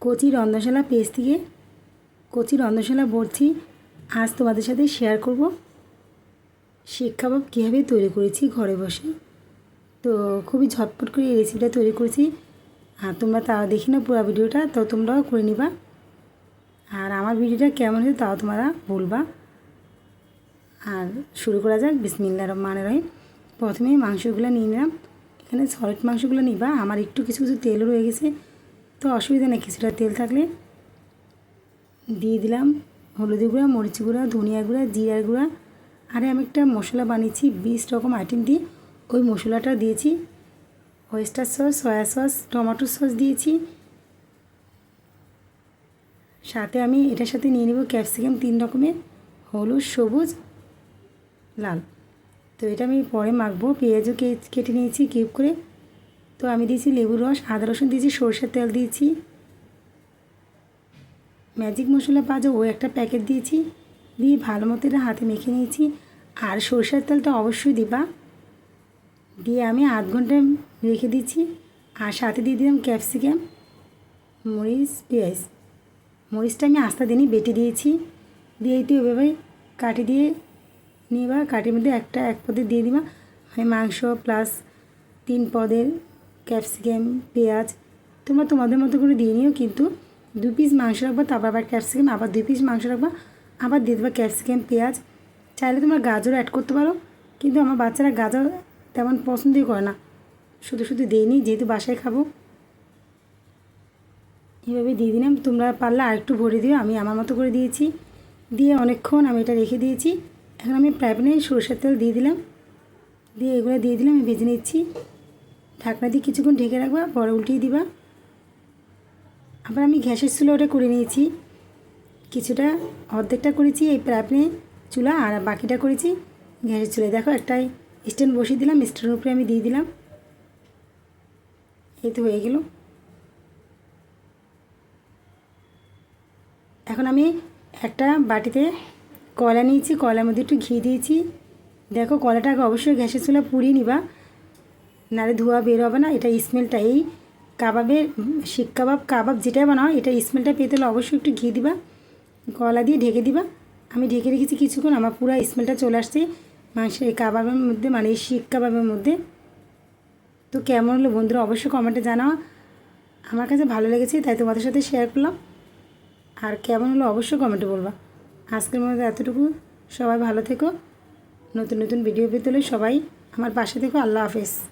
কচি রন্ধনশালা পেজ থেকে কচি রন্ধনশালা বলছি আজ তোমাদের সাথে শেয়ার করব। শিক কাবাব কীভাবে তৈরি করেছি ঘরে বসে। তো খুবই ঝটপট করে এই রেসিপিটা তৈরি করেছি। আর তোমরা তাও দেখি না পুরো ভিডিওটা, তো তোমরাও করে নিবা। আর আমার ভিডিওটা কেমন হয়েছে তাও তোমরা বলবা। আর শুরু করা যাক বিসমিল্লা রহমান রহিম। প্রথমে মাংসগুলো নিয়ে নিলাম। এখানে সলিড মাংসগুলো নিবা। আমার একটু কিছু কিছু তেলও রয়ে গেছে। তো অসুবিধা নেই, কিছুটা তেল থাকলে। দিয়ে দিলাম হলুদি গুঁড়া, মরিচ গুঁড়া, ধনিয়া গুঁড়া, জিরার গুঁড়া। আরে আমি একটা মশলা বানিয়েছি, বিশ রকম আইটেম দিয়ে। ওই মশলাটা দিয়েছি। Oyster sauce soya sauce tomato sauce দিয়েছি। সাথে আমি এটার সাথে নিয়ে নেব ক্যাপসিকাম তিন রকমের, হলুদ, সবুজ, লাল। তো এটা আমি পরে মাখবো। পেঁয়াজও কেটে নিয়েছি কিউব করে। তো আমি দিয়েছি লেবুর রস, আদা রসুন দিয়েছি, সরষের তেল দিয়েছি। ম্যাজিক মশলা যায় ও একটা প্যাকেট দিয়েছি। দিয়ে ভালো মতো এটা হাতে মেখে নিয়েছি। আর সরষের তেলটা অবশ্যই দিবা। দিয়ে আমি আধ ঘণ্টা রেখে দিচ্ছি আর সাথে দিয়ে দিলাম ক্যাপসিকাম, মরিচ, পেঁয়াজ। মরিচটা আমি আস্তা দিনই বেটে দিয়েছি। দিয়ে একটু ওইভাবে কাটি দিয়ে নিয়ে বা কাটির মধ্যে একটা এক পদে দিয়ে দিবা। আমি মাংস প্লাস তিন পদের ক্যাপসিকাম, পেঁয়াজ, তোমরা তোমাদের মতো করে দিয়ে নিও কিন্তু দু পিস মাংস রাখবা, তারপর আবার ক্যাপসিকাম, আবার দুই পিস মাংস রাখবা, আবার দিয়ে দেবা ক্যাপসিকাম, পেঁয়াজ। চাইলে তোমরা গাজর অ্যাড করতে পারো, কিন্তু আমার বাচ্চারা গাজর তেমন পছন্দই করে না। শুধু শুধু দিইনি যেহেতু বাসায় খাব। এভাবে দিয়ে দিলাম, তোমরা পারলে আর একটু ভরে দিও, আমি আমার মতো করে দিয়েছি। দিয়ে অনেকক্ষণ আমি এটা রেখে দিয়েছি। এখন আমি প্রায় সরষের তেল দিয়ে দিলাম। দিয়ে এগুলো দিয়ে দিলাম, আমি ভেজে নিচ্ছি। ঢাকনা দিয়ে কিছুক্ষণ ঢেকে রাখবা, পরে উল্টিয়ে দিবা। আবার আমি গ্যাসের চুলো ওটা করে নিয়েছি। কিছুটা অর্ধেকটা করেছি এই প্রায় চুলা আর বাকিটা করেছি গ্যাসের চুলে দেখো একটাই স্ট্যান্ড বসিয়ে দিলাম, স্ট্যান্ডের উপরে আমি দিয়ে দিলাম। এই তো হয়ে গেল। এখন আমি একটা বাটিতে কলা নিয়েছি, কলার মধ্যে একটু ঘি দিয়েছি। দেখো কলাটাকে অবশ্যই গ্যাসের চুলা পুড়িয়ে নিবা। নারে ধোয়া বের হবে না, এটা স্মেলটা এই কাবাবের শিক কাবাব কাবাব যেটাই বানাও, এটা স্মেলটা পেতে হলে অবশ্যই একটু ঘি দিবা, কলা দিয়ে ঢেকে দিবা। আমি ঢেকে রেখেছি কিছুক্ষণ, আমার পুরো স্মেলটা চলে আসছে মাংসের কাবাবের মধ্যে মানে এই শিক কাবাবের মধ্যে। তো কেমন হলো বন্ধুরা, অবশ্যই কমেন্টে জানাও। আমার কাছে ভালো লেগেছে, তাই তোমাদের সাথে শেয়ার করলাম। আর কেমন হলো অবশ্যই কমেন্টে বলবা। আজকের মধ্যে এতটুকু। সবাই ভালো থেকো। নতুন নতুন ভিডিও পেতে সবাই আমার পাশে থেকো। আল্লাহ হাফেজ।